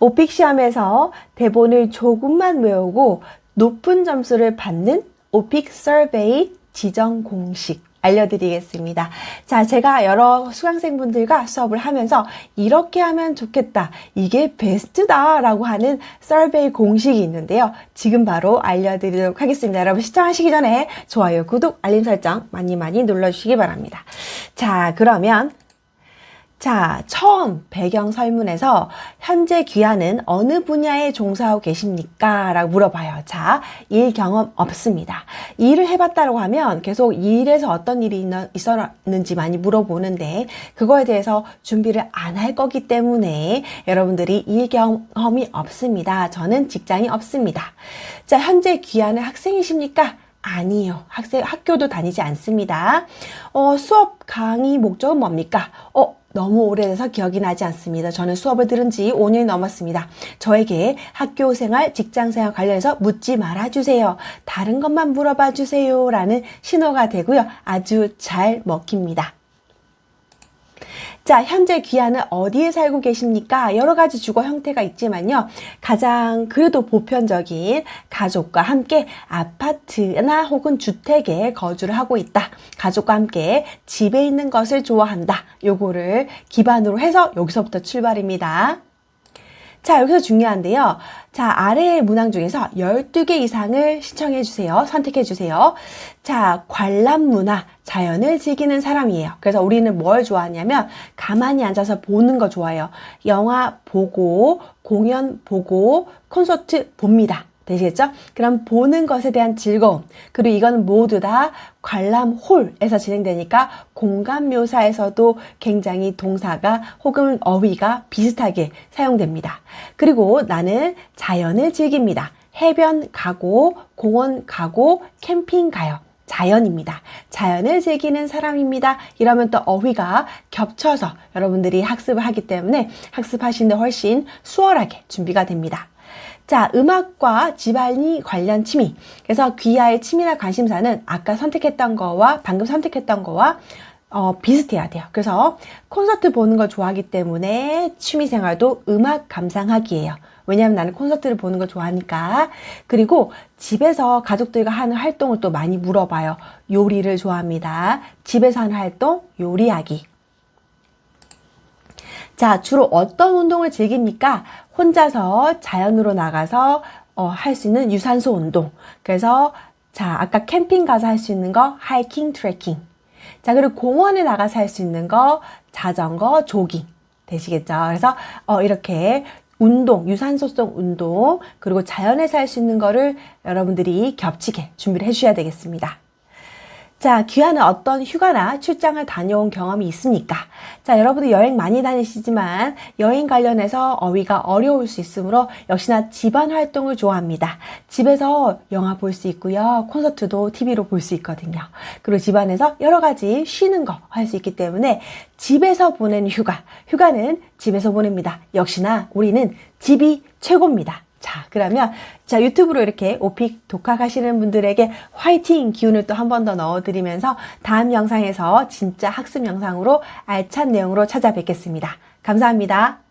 오픽 시험에서 대본을 조금만 외우고 높은 점수를 받는 오픽 서베이 지정 공식 알려드리겠습니다. 자, 제가 여러 수강생분들과 수업을 하면서 이렇게 하면 좋겠다. 이게 베스트다. 라고 하는 서베이 공식이 있는데요. 지금 바로 알려드리도록 하겠습니다. 여러분 시청하시기 전에 좋아요, 구독, 알림 설정 많이 많이 눌러주시기 바랍니다. 자, 그러면 자, 처음 배경 설문에서 현재 귀하는 어느 분야에 종사하고 계십니까? 라고 물어봐요. 자, 일 경험 없습니다. 일을 해봤다고 하면 계속 일에서 어떤 일이 있었는지 많이 물어보는데 그거에 대해서 준비를 안 할 거기 때문에 여러분들이 일 경험이 없습니다. 저는 직장이 없습니다. 자, 현재 귀하는 학생이십니까? 아니요. 학생, 학교도 다니지 않습니다. 어, 수업 강의 목적은 뭡니까? 어, 너무 오래돼서 기억이 나지 않습니다. 저는 수업을 들은 지 5년이 넘었습니다. 저에게 학교 생활, 직장 생활 관련해서 묻지 말아 주세요. 다른 것만 물어봐 주세요. 라는 신호가 되고요. 아주 잘 먹힙니다. 자, 현재 귀하는 어디에 살고 계십니까? 여러 가지 주거 형태가 있지만요. 가장 그래도 보편적인 가족과 함께 아파트나 혹은 주택에 거주를 하고 있다. 가족과 함께 집에 있는 것을 좋아한다. 요거를 기반으로 해서 여기서부터 출발입니다. 자, 여기서 중요한데요. 자, 아래의 문항 중에서 12개 이상을 신청해 주세요. 선택해 주세요. 자, 관람 문화, 자연을 즐기는 사람이에요. 그래서 우리는 뭘 좋아하냐면 가만히 앉아서 보는 거 좋아해요. 영화 보고, 공연 보고, 콘서트 봅니다. 되시겠죠? 그럼 보는 것에 대한 즐거움. 그리고 이거는 모두 다 관람 홀에서 진행되니까 공간 묘사에서도 굉장히 동사가 혹은 어휘가 비슷하게 사용됩니다. 그리고 나는 자연을 즐깁니다. 해변 가고, 공원 가고, 캠핑 가요. 자연입니다. 자연을 즐기는 사람입니다. 이러면 또 어휘가 겹쳐서 여러분들이 학습을 하기 때문에 학습하시는데 훨씬 수월하게 준비가 됩니다. 자, 음악과 집안이 관련 취미. 그래서 귀하의 취미나 관심사는 아까 선택했던 거와 방금 선택했던 거와 어, 비슷해야 돼요. 그래서 콘서트 보는 걸 좋아하기 때문에 취미 생활도 음악 감상하기예요. 왜냐하면 나는 콘서트를 보는 걸 좋아하니까. 그리고 집에서 가족들과 하는 활동을 또 많이 물어봐요. 요리를 좋아합니다. 집에서 하는 활동, 요리하기. 자, 주로 어떤 운동을 즐깁니까? 혼자서 자연으로 나가서 어, 할 수 있는 유산소 운동. 그래서 자, 아까 캠핑 가서 할 수 있는 거 하이킹, 트레킹. 자, 그리고 공원에 나가서 할 수 있는 거 자전거, 조깅. 되시겠죠? 그래서 어, 이렇게 운동, 유산소성 운동, 그리고 자연에서 할 수 있는 거를 여러분들이 겹치게 준비를 해주셔야 되겠습니다. 자, 귀하는 어떤 휴가나 출장을 다녀온 경험이 있습니까? 자, 여러분들 여행 많이 다니시지만 여행 관련해서 어휘가 어려울 수 있으므로 역시나 집안 활동을 좋아합니다. 집에서 영화 볼 수 있고요. 콘서트도 TV로 볼 수 있거든요. 그리고 집안에서 여러 가지 쉬는 거 할 수 있기 때문에 집에서 보내는 휴가. 휴가는 집에서 보냅니다. 역시나 우리는 집이 최고입니다. 자, 그러면 자, 유튜브로 이렇게 오픽 독학하시는 분들에게 화이팅 기운을 또 한 번 더 넣어드리면서 다음 영상에서 진짜 학습 영상으로 알찬 내용으로 찾아뵙겠습니다. 감사합니다.